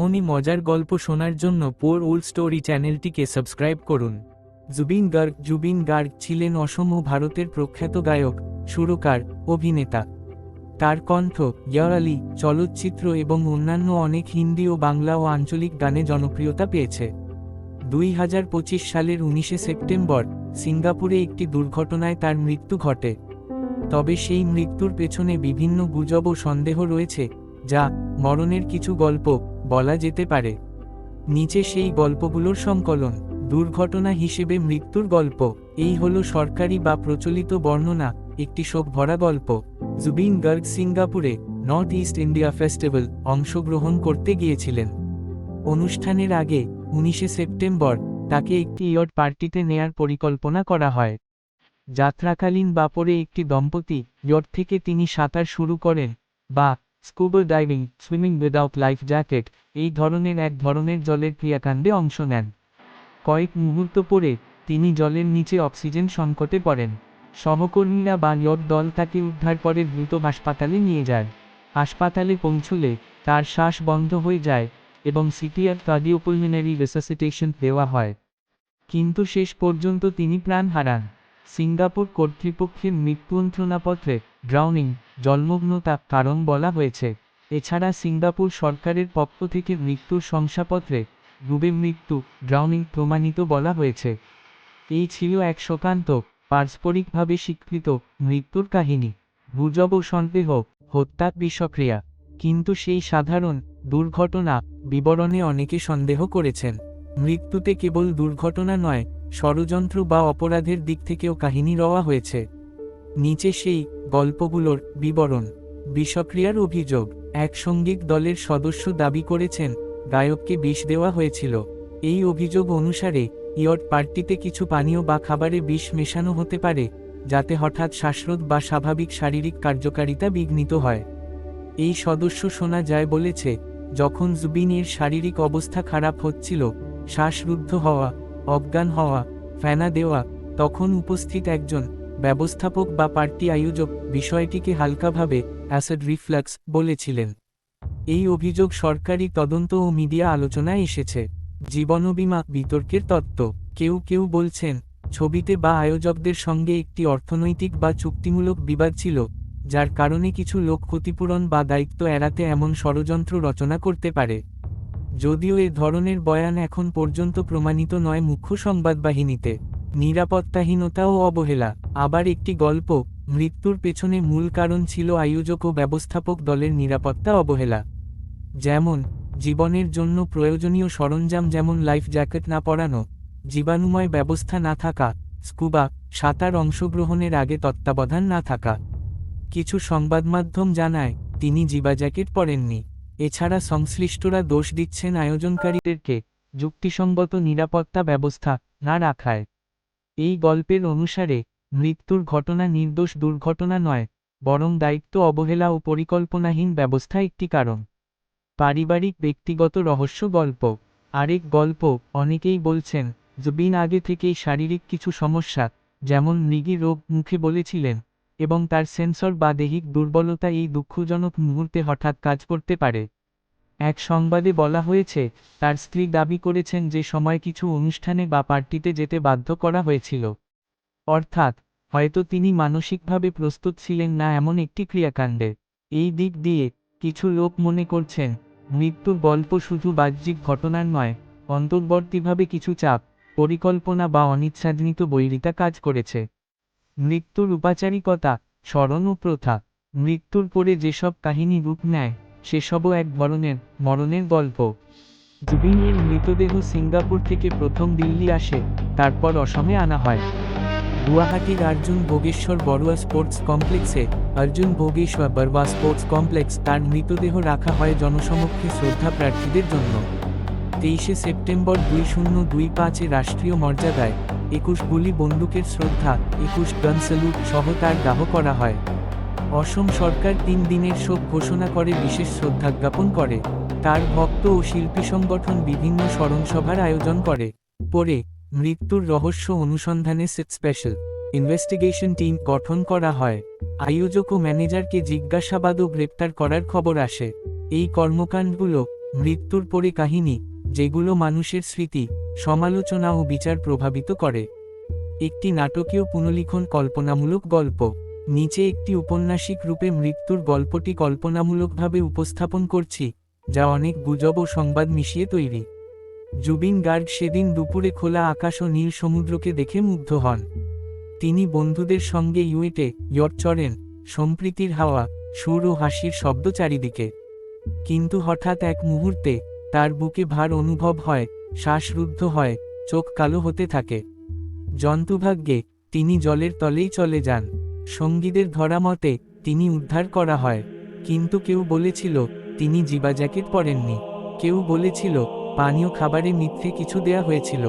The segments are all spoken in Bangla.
এমনই মজার গল্প শোনার জন্য পোর ওল্ড স্টোরি চ্যানেলটিকে সাবস্ক্রাইব করুন। জুবিন গার্গ জুবিন গার্গ ছিলেন অসম ও ভারতের প্রখ্যাত গায়ক, সুরকার, অভিনেতা। তার কণ্ঠ, ইয়ার আলী, চলচ্চিত্র এবং অন্যান্য অনেক হিন্দি ও বাংলা ও আঞ্চলিক গানে জনপ্রিয়তা পেয়েছে। দুই হাজার পঁচিশ সালের উনিশে সেপ্টেম্বর, সিঙ্গাপুরে একটি দুর্ঘটনায় তার মৃত্যু ঘটে। তবে সেই মৃত্যুর পেছনে বিভিন্ন গুজব ও সন্দেহ রয়েছে, যা মরণের কিছু গল্প বলা যেতে পারে। নিচে সেই গল্পগুলোর সংকলন, দুর্ঘটনা হিসেবে মৃত্যুর গল্প, এই হল সরকারি বা প্রচলিত বর্ণনা, একটি শোক ভরা গল্প। জুবিন গার্গ সিঙ্গাপুরে নর্থ ইস্ট ইন্ডিয়া ফেস্টিভ্যাল অংশগ্রহণ করতে গিয়েছিলেন। অনুষ্ঠানের আগে, উনিশে সেপ্টেম্বর, তাকে একটি ইয়ট পার্টিতে নেয়ার পরিকল্পনা করা হয়। যাত্রাকালীন বাপরে একটি দম্পতি ইয়ট থেকে তিনি সাঁতার শুরু করেন, বা scuba diving, swimming without life jacket এই ধরনের এক ধরনের জলের ক্রিয়াকাণ্ডে অংশ নেন। কয়েক মুহূর্ত পরে, তিনি জলের নিচে অক্সিজেন সংকটে পড়েন। সহকর্মীরা বা ইয়ট দল তাকে উদ্ধার করে দ্রুত হাসপাতালে নিয়ে যায়। হাসপাতালে পৌঁছলে তার শ্বাস বন্ধ হয়ে যায় এবং সিটিআর কার্ডিওপুলমিনারি রেসাসিটেশন দেওয়া হয়। কিন্তু শেষ পর্যন্ত তিনি প্রাণ হারান। সিঙ্গাপুর কর্তৃপক্ষের মৃত্যুন্ত্রণাপত্রে ড্রাউনিং, জলমগ্নতা কারণ বলা হয়েছে। এছাড়া সিঙ্গাপুর সরকারের পক্ষ থেকে মৃত্যুর শংসাপত্রে ডুবে মৃত্যু ড্রাউনিং প্রমাণিত বলা হয়েছে। এই ছিল এক শোকান্ত, পারস্পরিকভাবে স্বীকৃত মৃত্যুর কাহিনী। গুজব ও সন্দেহ, হত্যা, বিষক্রিয়া। কিন্তু সেই সাধারণ দুর্ঘটনা বিবরণে অনেকে সন্দেহ করেছেন। মৃত্যুতে কেবল দুর্ঘটনা নয়, ষড়যন্ত্র বা অপরাধের দিক থেকেও কাহিনী রওয়া হয়েছে। নিচে সেই গল্পগুলোর বিবরণ। বিষক্রিয়ার অভিযোগ, এক সংগীত দলের সদস্য দাবি করেছেন, গায়ককে বিষ দেওয়া হয়েছিল। এই অভিযোগ অনুসারে ইয়ট পার্টিতে কিছু পানীয় বা খাবারে বিষ মেশানো হতে পারে, যাতে হঠাৎ শ্বাসরোধ বা স্বাভাবিক শারীরিক কার্যকারিতা বিঘ্নিত হয়। এই সদস্য শোনা যায় বলেছে, যখন জুবিনের শারীরিক অবস্থা খারাপ হচ্ছিল, শ্বাসরুদ্ধ হওয়া, অজ্ঞান হওয়া, ফেনা দেওয়া, তখন উপস্থিত একজন ব্যবস্থাপক বা পার্টি আয়োজক বিষয়টিকে হালকাভাবে অ্যাসিড রিফ্লাক্স বলেছিলেন। এই অভিযোগ সরকারি তদন্ত ও মিডিয়া আলোচনায় এসেছে। জীবনবীমা বিতর্কের তত্ত্ব। কেউ কেউ বলছেন, ছবিতে বা আয়োজকদের সঙ্গে একটি অর্থনৈতিক বা চুক্তিমূলক বিবাদ ছিল, যার কারণে কিছু লোক ক্ষতিপূরণ বা দায়িত্ব এড়াতে এমন ষড়যন্ত্র রচনা করতে পারে। যদিও এ ধরনের বয়ান এখন পর্যন্ত প্রমাণিত নয় মুখ্য সংবাদবাহিনীতে। নিরাপত্তাহীনতা ও অবহেলা। আবার একটি গল্প মৃত্যুর পেছনে মূল কারণ ছিল আয়োজক ও ব্যবস্থাপক দলের নিরাপত্তা অবহেলা। যেমন, জীবনের জন্য প্রয়োজনীয় সরঞ্জাম যেমন লাইফ জ্যাকেট না পরানো, জীবাণুময় ব্যবস্থা না থাকা, স্কুবা, সাঁতার অংশগ্রহণের আগে তত্ত্বাবধান না থাকা। কিছু সংবাদমাধ্যম জানায়, তিনি জিবা জ্যাকেট পরেননি। এছাড়া সংশ্লিষ্টরা দোষ দিচ্ছেন আয়োজনকারীদেরকে যুক্তিসঙ্গত নিরাপত্তা ব্যবস্থা না রাখায়। এই গল্পের অনুসারে মৃত্যুর ঘটনা নির্দোষ দুর্ঘটনা নয়, বরং দায়িত্ব অবহেলা ও পরিকল্পনাহীন ব্যবস্থা একটি কারণ। পারিবারিক ব্যক্তিগত রহস্য গল্প। আরেক গল্প, অনেকেই বলছেন, জুবিন আগে থেকেই শারীরিক কিছু সমস্যা, যেমন মৃগী রোগ মুখে বলেছিলেন, এবং তার সেন্সর বা দেহিক দুর্বলতা এই দুঃখজনক মুহূর্তে হঠাৎ কাজ করতে পারে। এক সংবাদে বলা হয়েছে, তার স্ত্রী দাবি করেছেন যে সময় কিছু অনুষ্ঠানে বা পার্টিতে যেতে বাধ্য করা হয়েছিল। অর্থাৎ, হয়তো তিনি মানসিকভাবে প্রস্তুত ছিলেন না এমন একটি ক্রিয়াকাণ্ডে। এই দিক দিয়ে, কিছু লোক মনে করছেন, মৃত্যুর গল্প শুধু বাহ্যিক ঘটনার নয়, অন্তর্বর্তীভাবে কিছু চাপ, পরিকল্পনা বা অনিচ্ছাজনিত বৈরিতা কাজ করেছে। মৃত্যুর উপাচারিকতা, স্মরণ ও প্রথা, মৃত্যুর পরে যেসব কাহিনী রূপ নেয়, সেসবও এক ধরনের, মরণের গল্প। জুবিনের মৃতদেহ সিঙ্গাপুর থেকে প্রথম দিল্লি আসে, তারপর অসমে আনা হয়। গুয়াহাটির অর্জুন ভোগেশ্বর বড়ুয়া স্পোর্টস কমপ্লেক্সে অর্জুন ভোগেশ্বর বড়ুয়া স্পোর্টস কমপ্লেক্স তার মৃতদেহ রাখা হয় জনসমক্ষে শ্রদ্ধা প্রার্থীদের জন্য। তেইশে সেপ্টেম্বর দুই শূন্য দুই পাঁচে রাষ্ট্রীয় মর্যাদায় একুশ গুলি বন্দুকের শ্রদ্ধা, একুশ গান স্যালুট সহ তার দাহ করা হয়। অসম সরকার তিন দিনের শোক ঘোষণা করে, বিশেষ শ্রদ্ধা জ্ঞাপন করে। তার ভক্ত ও শিল্পী সংগঠন বিভিন্ন স্মরণসভার আয়োজন করে। পরে মৃত্যুর রহস্য অনুসন্ধানে স্পেশাল ইনভেস্টিগেশন টিম গঠন করা হয়। আয়োজক ও ম্যানেজারকে জিজ্ঞাসাবাদ ও গ্রেপ্তার করার খবর আসে। এই কর্মকাণ্ডগুলো, মৃত্যুর পরে কাহিনী, যেগুলো মানুষের স্মৃতি, সমালোচনা ও বিচার প্রভাবিত করে। একটি নাটকীয় পুনলিখন কল্পনামূলক গল্প। নিচে একটি উপন্যাসিক রূপে মৃত্যুর গল্পটি কল্পনামূলকভাবে উপস্থাপন করছি, যা অনেক গুজব ও সংবাদ মিশিয়ে তৈরি। জুবিন গার্গ সেদিন দুপুরে খোলা আকাশ ও নীল সমুদ্রকে দেখে মুগ্ধ হন। তিনি বন্ধুদের সঙ্গে ইউয়েটে ইয়ট চড়েন সম্প্রীতির হাওয়া, সুর ও হাসির শব্দ চারিদিকে। কিন্তু হঠাৎ এক মুহূর্তে তার বুকে ভার অনুভব হয়, শ্বাসরুদ্ধ হয়, চোখ কালো হতে থাকে। জন্তুভাগ্যে তিনি জলের তলেই চলে যান। সঙ্গীদের ধরা মতে তিনি উদ্ধার করা হয়। কিন্তু কেউ বলেছিল, তিনি জিবা জ্যাকেট পরেননি। কেউ বলেছিল পানীয় খাবারে মিথ্যে কিছু দেয়া হয়েছিল।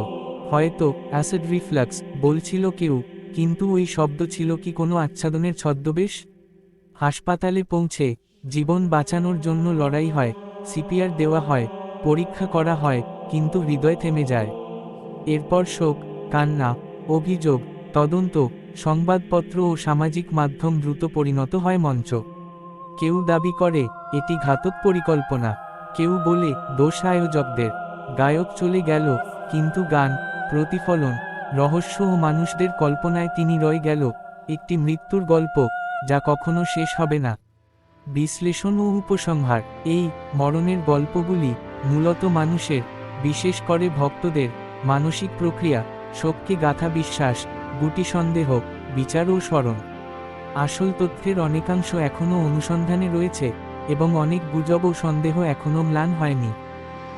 হয়তো অ্যাসিড রিফ্লাক্স বলছিল কেউ, কিন্তু ওই শব্দ ছিল কি কোনো আচ্ছাদনের ছদ্মবেশ? হাসপাতালে পৌঁছে জীবন বাঁচানোর জন্য লড়াই হয়, সিপিআর দেওয়া হয়, পরীক্ষা করা হয়, কিন্তু হৃদয় থেমে যায়। এরপর শোক, কান্না, অভিযোগ, তদন্ত, সংবাদপত্র ও সামাজিক মাধ্যম দ্রুত পরিণত হয় মঞ্চ। কেউ দাবি করে, এটি ঘাতক পরিকল্পনা। কেউ বলে দোষ আয়োজকদের গায়ক চলে গেল, কিন্তু গান, প্রতিফলন, রহস্য ও মানুষদের কল্পনায় তিনি রয়ে গেল, একটি মৃত্যুর গল্প, যা কখনো শেষ হবে না। বিশ্লেষণ ও উপসংহার, এই মরণের গল্পগুলি মূলত মানুষের, বিশেষ করে ভক্তদের, মানসিক প্রক্রিয়া, শক্তি গাথা বিশ্বাস, গুটি সন্দেহ, বিচার ও স্মরণ। আসল তথ্যের অনেকাংশ এখনও অনুসন্ধানে রয়েছে, এবং অনেক গুজব ও সন্দেহ এখনও ম্লান হয়নি।